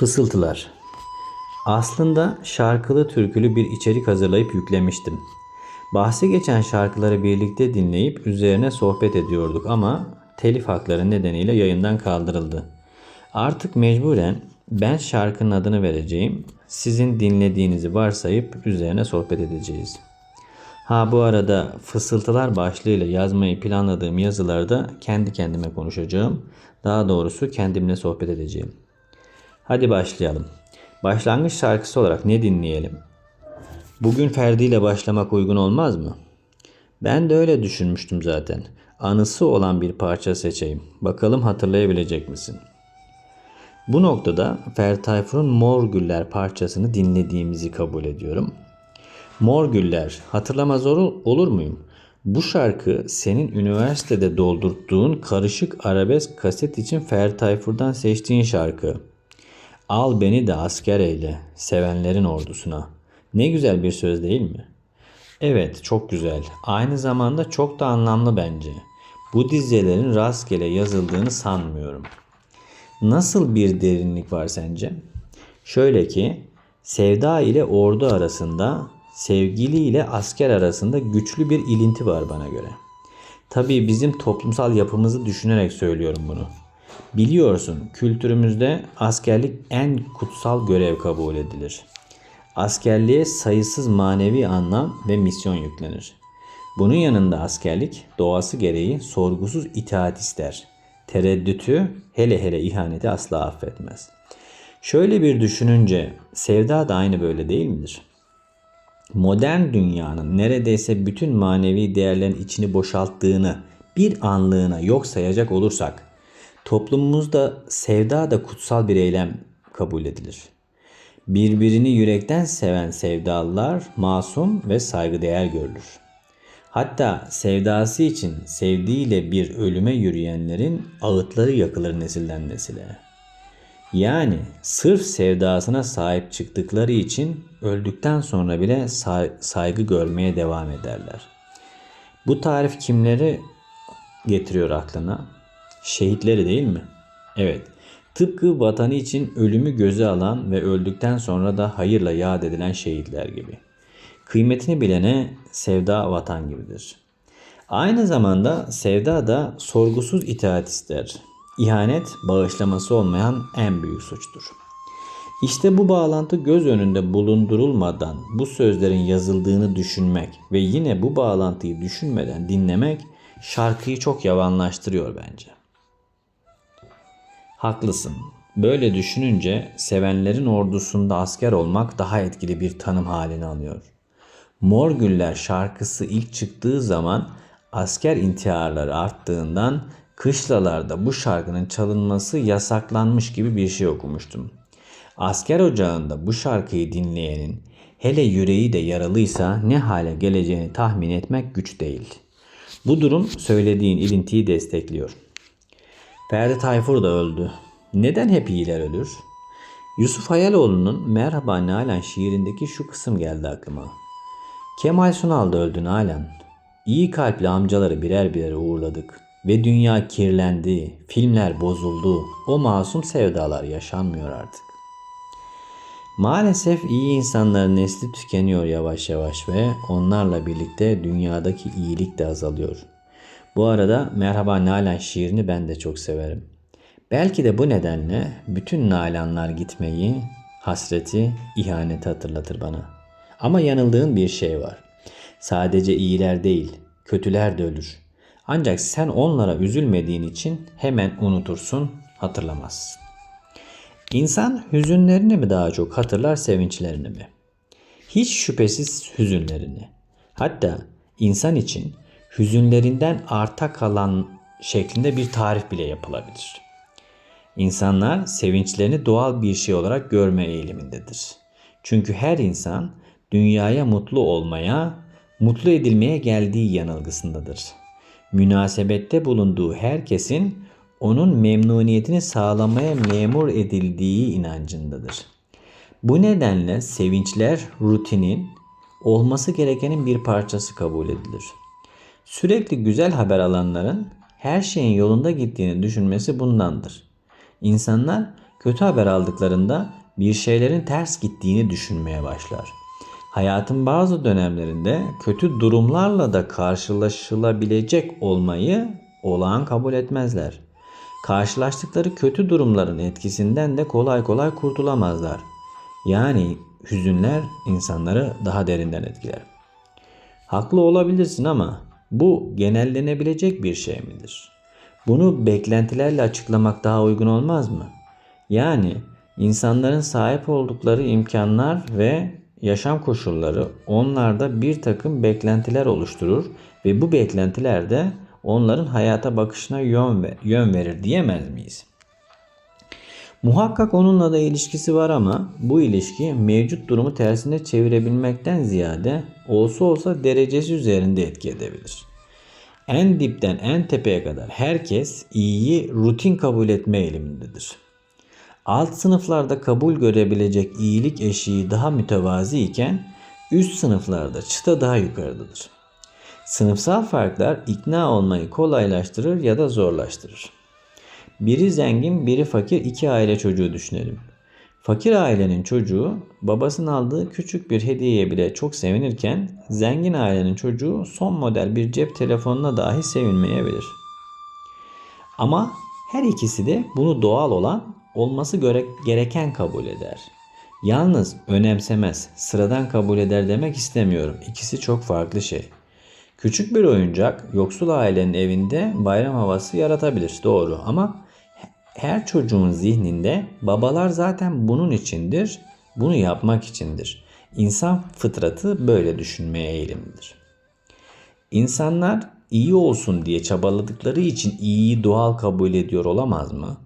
Fısıltılar. Aslında şarkılı türkülü bir içerik hazırlayıp yüklemiştim. Bahsi geçen şarkıları birlikte dinleyip üzerine sohbet ediyorduk ama telif hakları nedeniyle yayından kaldırıldı. Artık mecburen ben şarkının adını vereceğim. Sizin dinlediğinizi varsayıp üzerine sohbet edeceğiz. Ha bu arada fısıltılar başlığıyla yazmayı planladığım yazılarda kendi kendime konuşacağım. Daha doğrusu kendimle sohbet edeceğim. Hadi başlayalım. Başlangıç şarkısı olarak ne dinleyelim? Bugün Ferdi ile başlamak uygun olmaz mı? Ben de öyle düşünmüştüm zaten. Anısı olan bir parça seçeyim. Bakalım hatırlayabilecek misin? Bu noktada Ferdi Tayfur'un Mor Güller parçasını dinlediğimizi kabul ediyorum. Mor Güller hatırlamaz olur, olur muyum? Bu şarkı senin üniversitede doldurttuğun karışık arabesk kaset için Ferdi Tayfur'dan seçtiğin şarkı. Al beni de asker eyle sevenlerin ordusuna. Ne güzel bir söz değil mi? Evet çok güzel. Aynı zamanda çok da anlamlı bence. Bu dizelerin rastgele yazıldığını sanmıyorum. Nasıl bir derinlik var sence? Şöyle ki sevda ile ordu arasında, sevgili ile asker arasında güçlü bir ilinti var bana göre. Tabii bizim toplumsal yapımızı düşünerek söylüyorum bunu. Biliyorsun kültürümüzde askerlik en kutsal görev kabul edilir. Askerliğe sayısız manevi anlam ve misyon yüklenir. Bunun yanında askerlik doğası gereği sorgusuz itaat ister. Tereddütü hele hele ihaneti asla affetmez. Şöyle bir düşününce sevda da aynı böyle değil midir? Modern dünyanın neredeyse bütün manevi değerlerin içini boşalttığını bir anlığına yok sayacak olursak toplumumuzda sevda da kutsal bir eylem kabul edilir. Birbirini yürekten seven sevdalılar masum ve saygıdeğer görülür. Hatta sevdası için sevdiğiyle bir ölüme yürüyenlerin ağıtları yakılır nesilden nesile. Yani sırf sevdasına sahip çıktıkları için öldükten sonra bile say- saygı görmeye devam ederler. Bu tarif kimleri getiriyor aklına? Şehitleri değil mi? Evet. Tıpkı vatanı için ölümü göze alan ve öldükten sonra da hayırla yad edilen şehitler gibi. Kıymetini bilene sevda vatan gibidir. Aynı zamanda sevda da sorgusuz itaat ister. İhanet bağışlaması olmayan en büyük suçtur. İşte bu bağlantı göz önünde bulundurulmadan bu sözlerin yazıldığını düşünmek ve yine bu bağlantıyı düşünmeden dinlemek şarkıyı çok yavanlaştırıyor bence. Haklısın. Böyle düşününce sevenlerin ordusunda asker olmak daha etkili bir tanım halini alıyor. Mor Güller şarkısı ilk çıktığı zaman asker intiharları arttığından kışlalarda bu şarkının çalınması yasaklanmış gibi bir şey okumuştum. Asker ocağında bu şarkıyı dinleyenin hele yüreği de yaralıysa ne hale geleceğini tahmin etmek güç değil. Bu durum söylediğin ilintiyi destekliyor. Ferdi Tayfur da öldü. Neden hep iyiler ölür? Yusuf Hayaloğlu'nun Merhaba Nalan şiirindeki şu kısım geldi aklıma. Kemal Sunal da öldü Nalan. İyi kalpli amcaları birer birer uğurladık. Ve dünya kirlendi, filmler bozuldu, o masum sevdalar yaşanmıyor artık. Maalesef iyi insanların nesli tükeniyor yavaş yavaş ve onlarla birlikte dünyadaki iyilik de azalıyor. Bu arada Merhaba Nalan şiirini ben de çok severim. Belki de bu nedenle bütün nalanlar gitmeyi, hasreti, ihaneti hatırlatır bana. Ama yanıldığın bir şey var. Sadece iyiler değil, kötüler de ölür. Ancak sen onlara üzülmediğin için hemen unutursun, hatırlamazsın. İnsan hüzünlerini mi daha çok hatırlar sevinçlerini mi? Hiç şüphesiz hüzünlerini. Hatta insan için hüzünlerinden arta kalan şeklinde bir tarif bile yapılabilir. İnsanlar sevinçlerini doğal bir şey olarak görme eğilimindedir. Çünkü her insan dünyaya mutlu olmaya, mutlu edilmeye geldiği yanılgısındadır. Münasebette bulunduğu herkesin onun memnuniyetini sağlamaya memur edildiği inancındadır. Bu nedenle sevinçler rutinin olması gerekenin bir parçası kabul edilir. Sürekli güzel haber alanların her şeyin yolunda gittiğini düşünmesi bundandır. İnsanlar Kötü haber aldıklarında bir şeylerin ters gittiğini düşünmeye başlar. Hayatın bazı dönemlerinde kötü durumlarla da karşılaşılabilecek olmayı olağan kabul etmezler. Karşılaştıkları kötü durumların etkisinden de kolay kolay kurtulamazlar. Yani hüzünler insanları daha derinden etkiler. Haklı olabilirsin ama bu genellenebilecek bir şey midir? Bunu beklentilerle açıklamak daha uygun olmaz mı? Yani insanların sahip oldukları imkanlar ve yaşam koşulları onlarda bir takım beklentiler oluşturur ve bu beklentiler de onların hayata bakışına yön, yön verir diyemez miyiz? Muhakkak onunla da ilişkisi var ama bu ilişki mevcut durumu tersine çevirebilmekten ziyade olsa olsa derecesi üzerinde etki edebilir. En dipten en tepeye kadar herkes iyiyi rutin kabul etme eğilimindedir. Alt sınıflarda kabul görebilecek iyilik eşiği daha mütevazi iken üst sınıflarda çıta daha yukarıdadır. Sınıfsal farklar ikna olmayı kolaylaştırır ya da zorlaştırır. Biri zengin, biri fakir iki aile çocuğu düşünelim. Fakir ailenin çocuğu babasının aldığı küçük bir hediyeye bile çok sevinirken zengin ailenin çocuğu son model bir cep telefonuna dahi sevinmeyebilir. Ama her ikisi de bunu doğal olan olması gereken kabul eder. Yalnız önemsemez, sıradan kabul eder demek istemiyorum. İkisi çok farklı şey. Küçük bir oyuncak yoksul ailenin evinde bayram havası yaratabilir doğru ama her çocuğun zihninde babalar zaten bunun içindir, bunu yapmak içindir. İnsan fıtratı böyle düşünmeye eğilimlidir. İnsanlar iyi olsun diye çabaladıkları için iyiyi doğal kabul ediyor olamaz mı?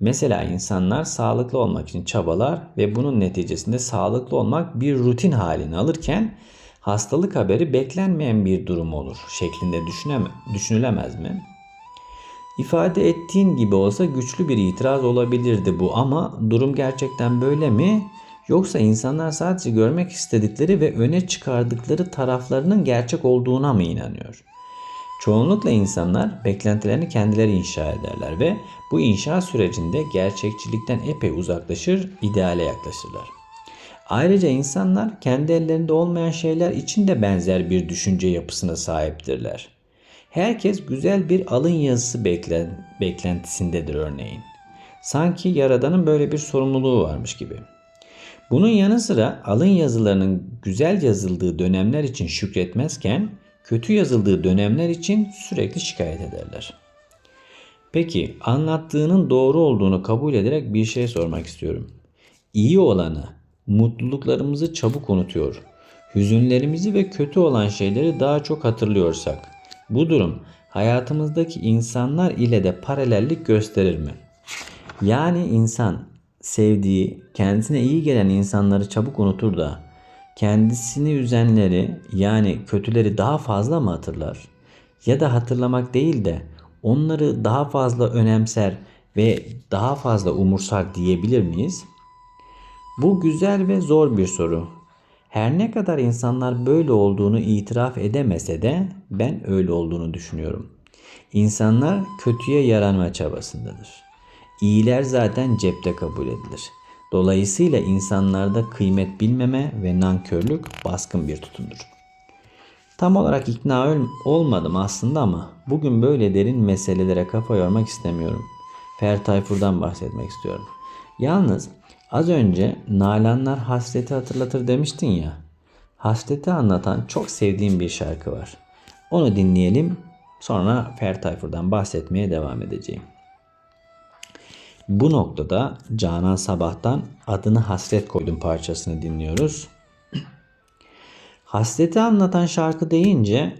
Mesela insanlar sağlıklı olmak için çabalar ve bunun neticesinde sağlıklı olmak bir rutin halini alırken hastalık haberi beklenmeyen bir durum olur şeklinde düşünülemez mi? İfade ettiğin gibi olsa güçlü bir itiraz olabilirdi bu ama durum gerçekten böyle mi? Yoksa insanlar sadece görmek istedikleri ve öne çıkardıkları taraflarının gerçek olduğuna mı inanıyor? Çoğunlukla insanlar beklentilerini kendileri inşa ederler ve bu inşa sürecinde gerçekçilikten epey uzaklaşır, ideale yaklaşırlar. Ayrıca insanlar kendi ellerinde olmayan şeyler için de benzer bir düşünce yapısına sahiptirler. Herkes güzel bir alın yazısı beklen, beklentisindedir örneğin. Sanki Yaradan'ın böyle bir sorumluluğu varmış gibi. Bunun yanı sıra alın yazılarının güzel yazıldığı dönemler için şükretmezken kötü yazıldığı dönemler için sürekli şikayet ederler. Peki anlattığının doğru olduğunu kabul ederek bir şey sormak istiyorum. İyi olanı, mutluluklarımızı çabuk unutuyor, hüzünlerimizi ve kötü olan şeyleri daha çok hatırlıyorsak, bu durum hayatımızdaki insanlar ile de paralellik gösterir mi? Yani insan sevdiği, kendisine iyi gelen insanları çabuk unutur da kendisini üzenleri yani kötüleri daha fazla mı hatırlar? Ya da hatırlamak değil de onları daha fazla önemser ve daha fazla umursar diyebilir miyiz? Bu güzel ve zor bir soru. Her ne kadar insanlar böyle olduğunu itiraf edemese de ben öyle olduğunu düşünüyorum. İnsanlar kötüye yaranma çabasındadır. İyiler zaten cepte kabul edilir. Dolayısıyla insanlarda kıymet bilmeme ve nankörlük baskın bir tutumdur. Tam olarak ikna olmadım aslında ama bugün böyle derin meselelere kafa yormak istemiyorum. Fer Tayfur'dan bahsetmek istiyorum. Yalnız az önce Nalanlar hasreti hatırlatır demiştin ya. Hasreti anlatan çok sevdiğim bir şarkı var. Onu dinleyelim sonra Fer Tayfur'dan bahsetmeye devam edeceğim. Bu noktada Canan Sabah'tan adını hasret koydum parçasını dinliyoruz. Hasreti anlatan şarkı deyince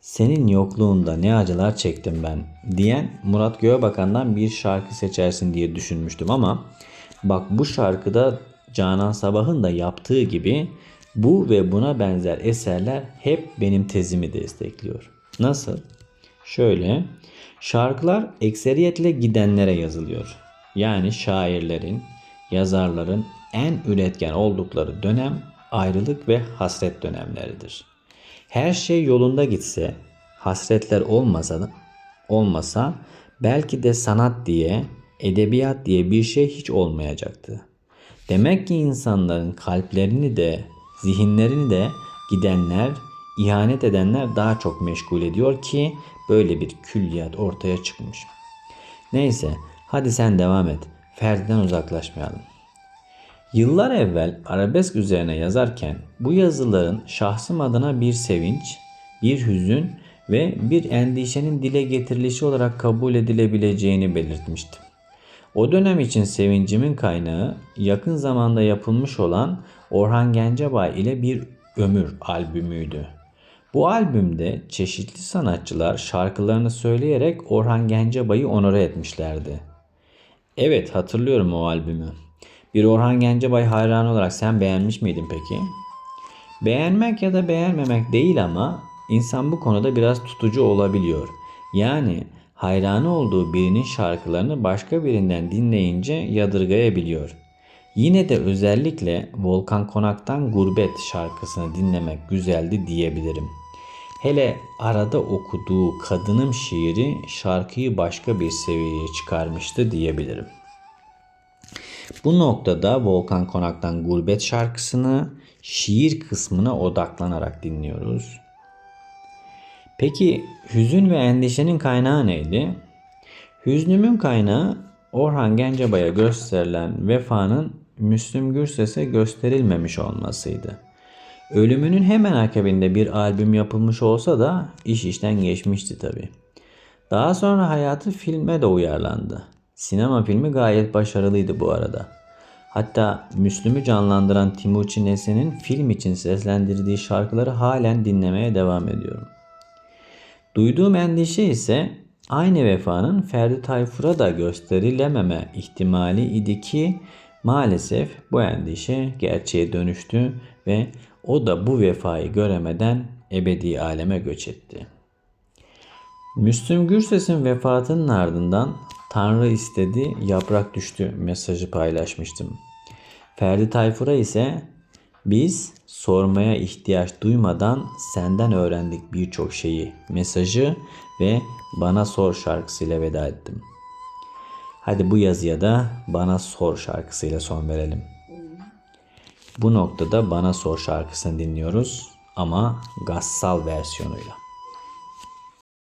senin yokluğunda ne acılar çektim ben diyen Murat Göğebakan'dan bir şarkı seçersin diye düşünmüştüm ama bak bu şarkıda Canan Sabah'ın da yaptığı gibi bu ve buna benzer eserler hep benim tezimi destekliyor. Nasıl? Şöyle, şarkılar ekseriyetle gidenlere yazılıyor. Yani şairlerin, yazarların en üretken oldukları dönem ayrılık ve hasret dönemleridir. Her şey yolunda gitse, hasretler olmasa olmasa belki de sanat diye edebiyat diye bir şey hiç olmayacaktı. Demek ki insanların kalplerini de zihinlerini de gidenler, ihanet edenler daha çok meşgul ediyor ki böyle bir külliyat ortaya çıkmış. Neyse hadi sen devam et. Ferdi'den uzaklaşmayalım. Yıllar evvel arabesk üzerine yazarken bu yazıların şahsım adına bir sevinç, bir hüzün ve bir endişenin dile getirilişi olarak kabul edilebileceğini belirtmiştim. O dönem için sevincimin kaynağı yakın zamanda yapılmış olan Orhan Gencebay ile bir ömür albümüydü. Bu albümde çeşitli sanatçılar şarkılarını söyleyerek Orhan Gencebay'ı onore etmişlerdi. Evet hatırlıyorum o albümü. Bir Orhan Gencebay hayranı olarak sen beğenmiş miydin peki? Beğenmek ya da beğenmemek değil ama insan bu konuda biraz tutucu olabiliyor. Yani hayranı olduğu birinin şarkılarını başka birinden dinleyince yadırgayabiliyor. Yine de özellikle Volkan Konak'tan Gurbet şarkısını dinlemek güzeldi diyebilirim. Hele arada okuduğu Kadınım şiiri şarkıyı başka bir seviyeye çıkarmıştı diyebilirim. Bu noktada Volkan Konak'tan Gurbet şarkısını şiir kısmına odaklanarak dinliyoruz. Peki hüzün ve endişenin kaynağı neydi? Hüznümün kaynağı Orhan Gencebay'a gösterilen vefanın Müslüm Gürses'e gösterilmemiş olmasıydı. Ölümünün hemen akabinde bir albüm yapılmış olsa da iş işten geçmişti tabi. Daha sonra hayatı filme de uyarlandı. Sinema filmi gayet başarılıydı bu arada. Hatta Müslüm'ü canlandıran Timuçin Esen'in film için seslendirdiği şarkıları halen dinlemeye devam ediyorum. Duyduğum endişe ise aynı vefanın Ferdi Tayfur'a da gösterilememe ihtimali idi ki maalesef bu endişe gerçeğe dönüştü ve o da bu vefayı göremeden ebedi aleme göç etti. Müslüm Gürses'in vefatının ardından Tanrı istedi, yaprak düştü mesajı paylaşmıştım. Ferdi Tayfur'a ise biz sormaya ihtiyaç duymadan senden öğrendik birçok şeyi mesajı ve bana sor şarkısıyla veda ettim. Hadi bu yazıya da bana sor şarkısıyla son verelim. Bu noktada bana sor şarkısını dinliyoruz ama gassal versiyonuyla.